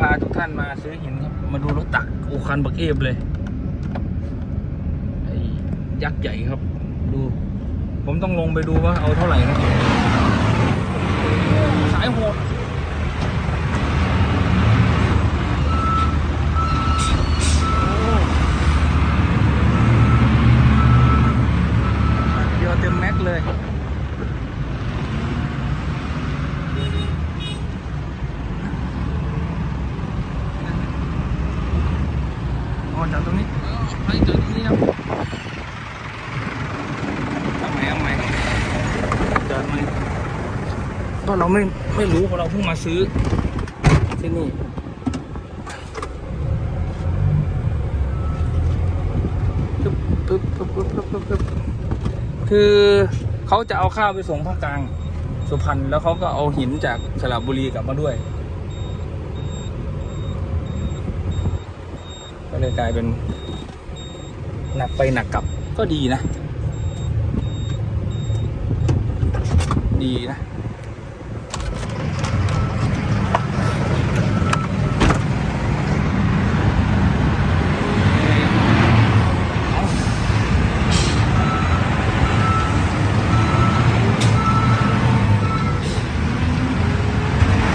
พาทุกท่านมาซื้อหินครับ มาดูรถตักโอคันบักเอฟเลยไอ้ยักษ์ใหญ่ครับ ดู ผมต้องลงไปดูว่าเอาเท่าไหร่นะสายโหดโอ้เดียวเต็มแม็กเลย อ๋อจากตรงนี้ไปจากตรงนี้ครับเอาใหม่เอาใหม่จอดใหม่็เราไม่ไม่รู้เพราะเราเพิ่งมาซื้อที่นี่ปึ๊บปึ๊บปึ๊บปึ๊บปึ๊บปึ๊บปึ๊บคือเขาจะเอาข้าวไปส่งภาคกลาง สุพรรณแล้วเขาก็เอาหินจากสระบุรีกลับมาด้วย ก็เลยกลายเป็นหนักไปหนักกลับก็ดีนะ ดีนะ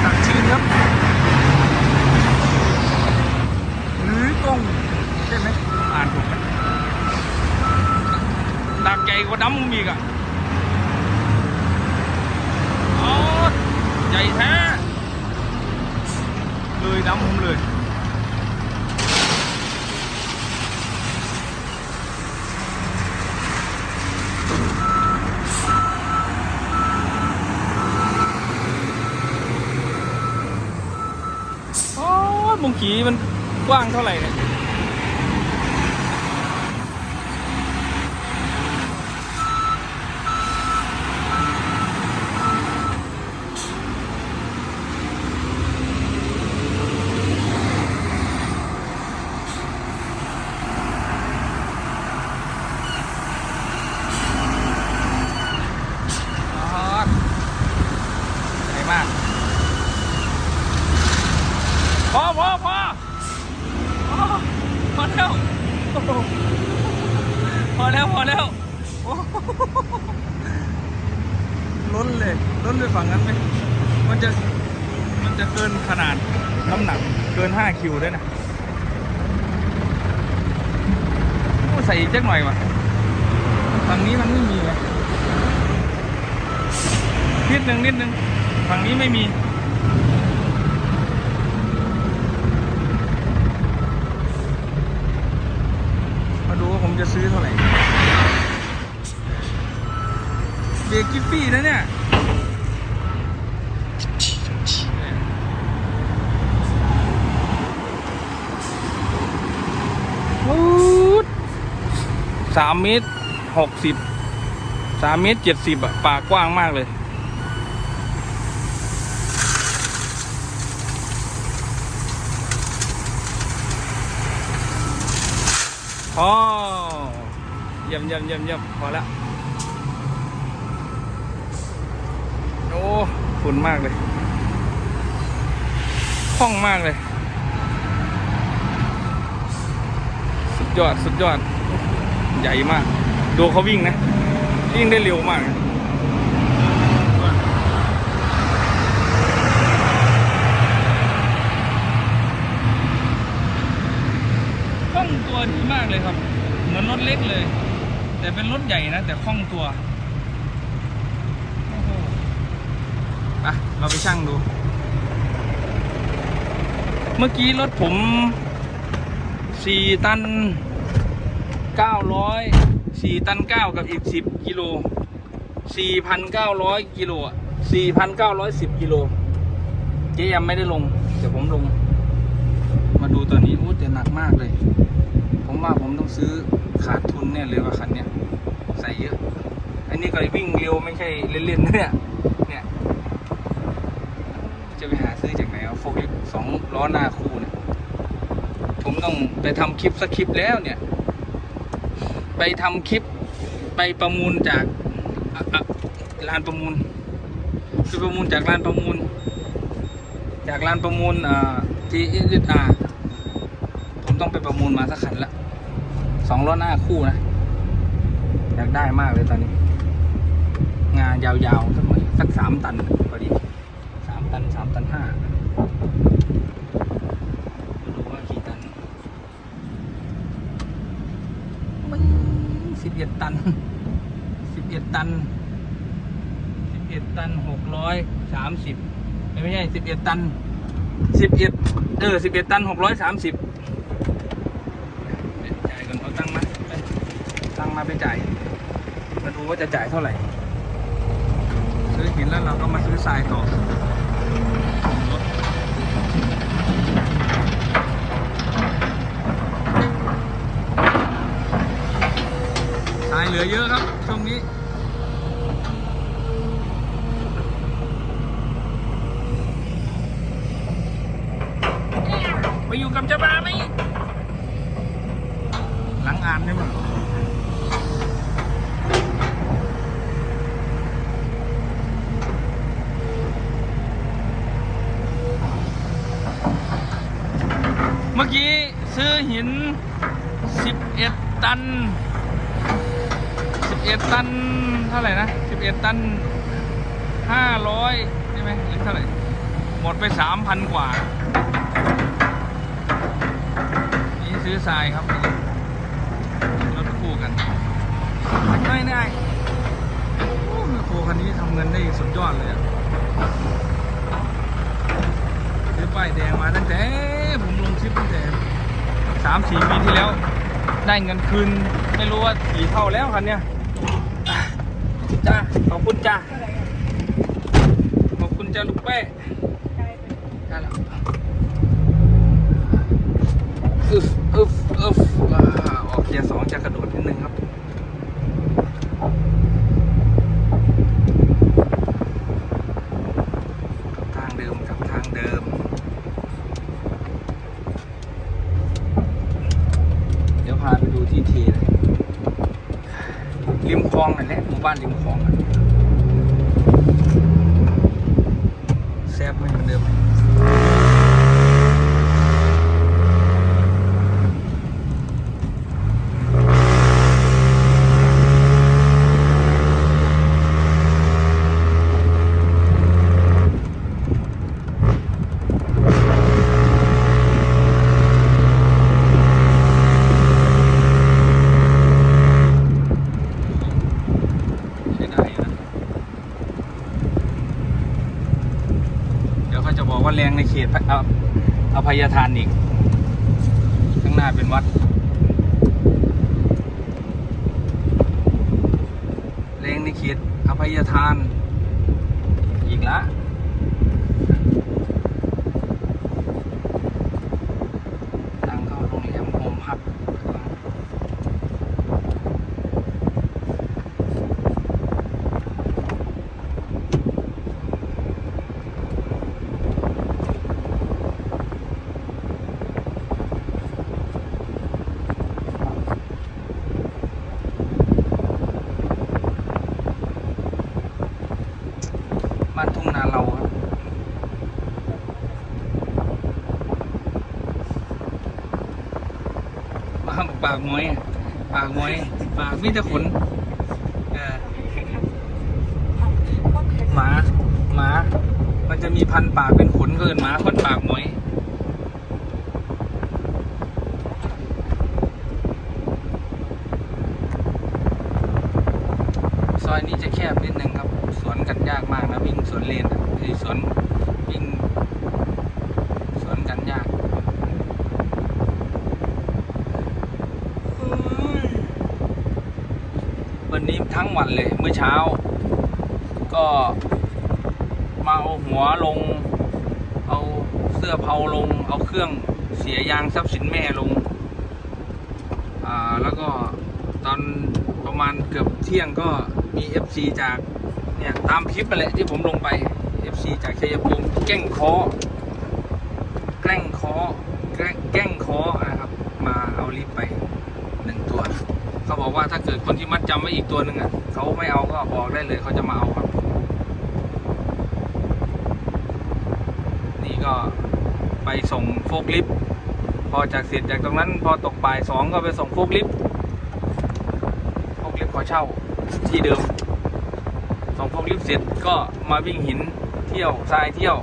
ตักชื้นครับ หรือกงใช่ไหมอ่านถูกไหมดักใหญ่กว่าดำมุมอีกอะอ๋อใหญ่แท้ เลยดำผมเลยโอ้ยมุงขีมันกว้างเท่าไหร่เนี่ย พอพอพอพอพอแล้วพอแล้วพอแล้วล้นเลยล้นไปฝั่งนั้นไหมมันจะมันจะเกินขนาดน้ำหนักเกิน 5 คิวด้วยนะใส่อีกจักหน่อยวะฝั่งนี้มันไม่มีไงนิดนึงนิดนึงฝั่งนี้ไม่มี มาดูว่าผม จะซื้อเท่าไหร่เบรกกิฟฟี่นะเนี่ยวูดสามเมตรหกสิบสามเมตรเจ็ดสิบอะปากกว้างมากเลย พอเยี่ยมเยี่ยมเยี่ยมเยี่ยมพอแล้วโอ้ฝุ่นมากเลยคล่องมากเลย สุดยอดสุดยอด ใหญ่มาก ดูเขาวิ่งนะ วิ่งได้เร็วมากนะคล่องตัวดีมาก เลยครับ เหมือนรถเล็กเลย แต่เป็นรถใหญ่นะ แต่คล่องตัวอ้โหไปเราไปชั่งดู เมื่อกี้รถผมสี่ตันเก้าร้อยสี่ตันเก้ากับอีกสิบกิโลสี่พันเก้าร้อยกิโลสี่พันเก้าร้อยสิบกิโลเจ๊ยังไม่ได้ลง เดี๋ยวผมลง มาดูตอนนี้โอ้แต่หนักมากเลย ผมว่าผมต้องซื้อขาดทุนเนี่ยเลยว่าคันเนี้ยใส่เยอะ อันนี้ก็วิ่งเร็วไม่ใช่เล่นๆนะเนี่ยเนี่ย จะไปหาซื้อจากไหนเอาโฟกิสสองล้อหน้าคู่เนี่ย ผมต้องไปทำคลิปสักคลิปแล้วเนี่ย ไปทำคลิปไปประมูลจากลานประมูลคือประมูลจากลานประมูล จากลานประมูลอ่าที่ TSR ผม ต้องไปประมูลมาสักคันละสองล้อหน้าคู่นะ อยากได้มากเลยตอนนี้ งานยาวๆสักสักสามตันพอดีสามตันสามตันห้าไม่รู้ว่ากี่ตันมันสิบเอ็ดตันสิบเอ็ดตันสิบเอ็ดตันหกร้อยสามสิบไม่ใช่สิบเอ็ดตันสิบเอ็ดเออสิบเอ็ดตันหกร้อยสามสิบจ่ายก่อนเอาตังค์มาไปตังค์ มาไปจ่ายมาดูว่าจะจ่ายเท่าไหร่ ซื้อหินแล้วเราก็มาซื้อทรายต่อทรายเหลือเยอะครับช่วงนี้ไปอยู่กับเจ้าบ้าไหมหลังอ่านได้มั้ง เมื่อกี้ซื้อหิน 11 ตัน 11 ตันเท่าไหร่นะ 11 ตัน 500 ใช่ไหมหรือเท่าไหร่ หมดไป 3,000 กว่า นี่ซื้อทรายครับรถคู่กันไม่ได้โอ้โหคันนี้ทำเงินได้สุดยอดเลยอะ ป้ายแดงมาตั้งแต่ผมลงคลิปตั้งแต่สามสี่ปีที่แล้ว ได้เงินคืนไม่รู้ว่ากี่เท่าแล้วคันเนี้ยจ้าขอบคุณจ้าขอบคุณจ้าลูกเป้ได้แล้วอึฟอึฟอึฟอออกเกียร์สองจะกระโดดนิดนึงครับ ทางเดิมกับทางเดิม เดี๋ยวพาไปดูที่เทเลยริมคลองนั่นแหละหมู่ บ้านริมคลองอะแซบไม่เหมือนเดิมช้ได้อยู่นะเดี๋ยวเขาจะบอกว่าแรงในเขตพระเอาอภั ยทานอีก ข้างหน้าเป็นวัดเลงในเขตอภัยทาน อีกละ ทางเข้าโรงแรมโฮมฮับ บ้านทุ่งนาเราครับบ้าน ปากมอย ปากมอย ปากมีแต่ขนเออหมาหมา มันจะมีพันปากเป็นขนเกินหมาคนปากมอยซอยนี้จะแคบนิดนึงครับ สวนกันยากมากนะวิ่งสวนเลนอะไอ้สวนวิ่งสวนกันยากเฮ้ยวันนี้ ทั้งวันเลยเมื่อเช้า ก็มาเอาหัวลง เอาเสื้อเผาลง เอาเครื่องเสียยางทรัพย์สินแม่ลง อ่าแล้วก็ตอนประมาณเกือบเที่ยงก็มี FC จากเนี่ยตามคลิปไปแหละที่ผมลงไป FC จากชัยภูมิแกล้งคอแกล้งคอแกล้งแกล้งคอนะครับ มาเอารีบไปหนึ่งตัว เขาบอกว่าถ้าเกิดคนที่มัดจำไว้อีกตัวหนึ่งอะเขาไม่เอาก็บอกได้เลยเขาจะมาเอาครับ นี่ก็ไปส่งโฟกลิฟต์พอจากเสร็จจากตรงนั้น พอตกบ่ายสองก็ไปส่งโฟกลิฟต์โฟกลิฟต์ขอเช่าที่เดิมส่งโฟกลิฟต์เสร็จก็มาวิ่งหินเที่ยวทรายเที่ยว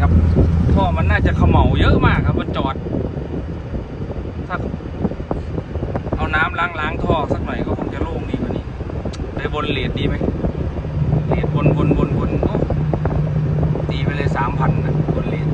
ครับท่อมันน่าจะขม่าเยอะมากครับมันจอด ถ้า เอาน้ำล้างล้างท่อสักหน่อยก็คงจะโล่งดีกว่านี้ ได้บนเลดดีไหมเลดบนบนบนบนตีไปเลยสามพันนะบนเลด